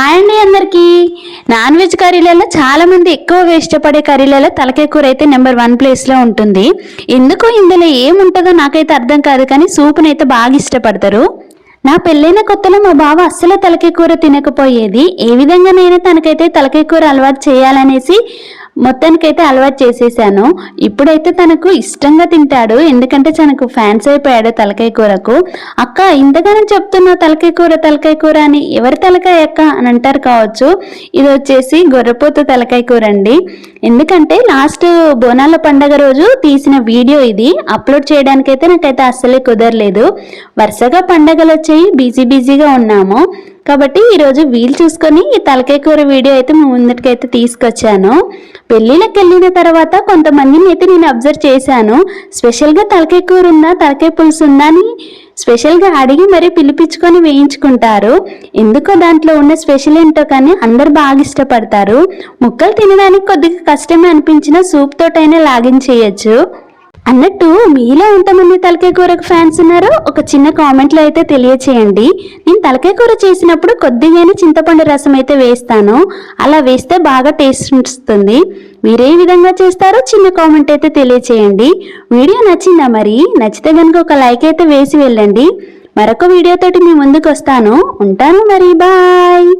Hi అండి అందరికీ. Non veg కర్రీలలో చాలా మంది ఎక్కువగా ఇష్టపడే కర్రీలలో తలకాయ కూర అయితే నెంబర్ వన్ ప్లేస్లో ఉంటుంది. ఎందుకు ఇందులో ఏముంటుందో నాకైతే అర్థం కాదు కానీ సూప్ని అయితే బాగా ఇష్టపడతారు. నా పెళ్ళైన కొత్తలో మా బావ అస్సలు తలకాయ కూర తినకపోయేది. ఏ విధంగా నేను తనకైతే తలకాయ కూర అలవాటు చేయాలనేసి మొత్తానికైతే అలవాటు చేసేసాను. ఇప్పుడైతే తనకు ఇష్టంగా తింటాడు. ఎందుకంటే తనకు ఫ్యాన్స్ అయిపోయాడు తలకాయ కూరకు. అక్క ఇంతగానో చెప్తున్నావు తలకాయ కూర తలకాయ కూర అని. ఎవరి తలకాయ అక్క అని అంటారు కావచ్చు. ఇది వచ్చేసి గొర్రెపోత తలకాయ కూర అండి. ఎందుకంటే లాస్ట్ బోనాల పండగ రోజు తీసిన వీడియో ఇది. అప్లోడ్ చేయడానికైతే నాకైతే అస్సలే కుదరలేదు. వరుసగా పండగలు వచ్చాయి బిజీ బిజీగా ఉన్నాము. కాబట్టి ఈరోజు వీలు చూసుకొని ఈ తలకాయ కూర వీడియో అయితే మీ ముందటికైతే తీసుకొచ్చాను. పెళ్ళిళ్ళకి వెళ్ళిన తర్వాత కొంతమందిని అయితే నేను అబ్జర్వ్ చేశాను. స్పెషల్గా తలకాయ కూర ఉందా తలకాయ పులుసు ఉందా అని స్పెషల్గా అడిగి మరీ పిలిపించుకొని వేయించుకుంటారు. ఎందుకో దాంట్లో ఉన్న స్పెషల్ ఏంటో కానీ అందరు బాగా ఇష్టపడతారు. ముక్కలు తినడానికి కొద్దిగా కష్టమే అనిపించిన సూప్ తోటైనా లాగించేయచ్చు అన్నట్టు మీలో ఎంతమంది తలకాయ కూరకు ఫ్యాన్స్ ఉన్నారో ఒక చిన్న కామెంట్లో అయితే తెలియచేయండి. నేను తలకాయ కూర చేసినప్పుడు కొద్దిగానే చింతపండు రసం అయితే వేస్తాను. అలా వేస్తే బాగా టేస్ట్ వస్తుంది. మీరే విధంగా చేస్తారో చిన్న కామెంట్ అయితే తెలియచేయండి. వీడియో నచ్చిందా మరి? నచ్చితే కనుక ఒక లైక్ అయితే వేసి వెళ్ళండి. మరొక వీడియోతోటి మీ ముందుకు వస్తాను. ఉంటాను మరి. బాయ్.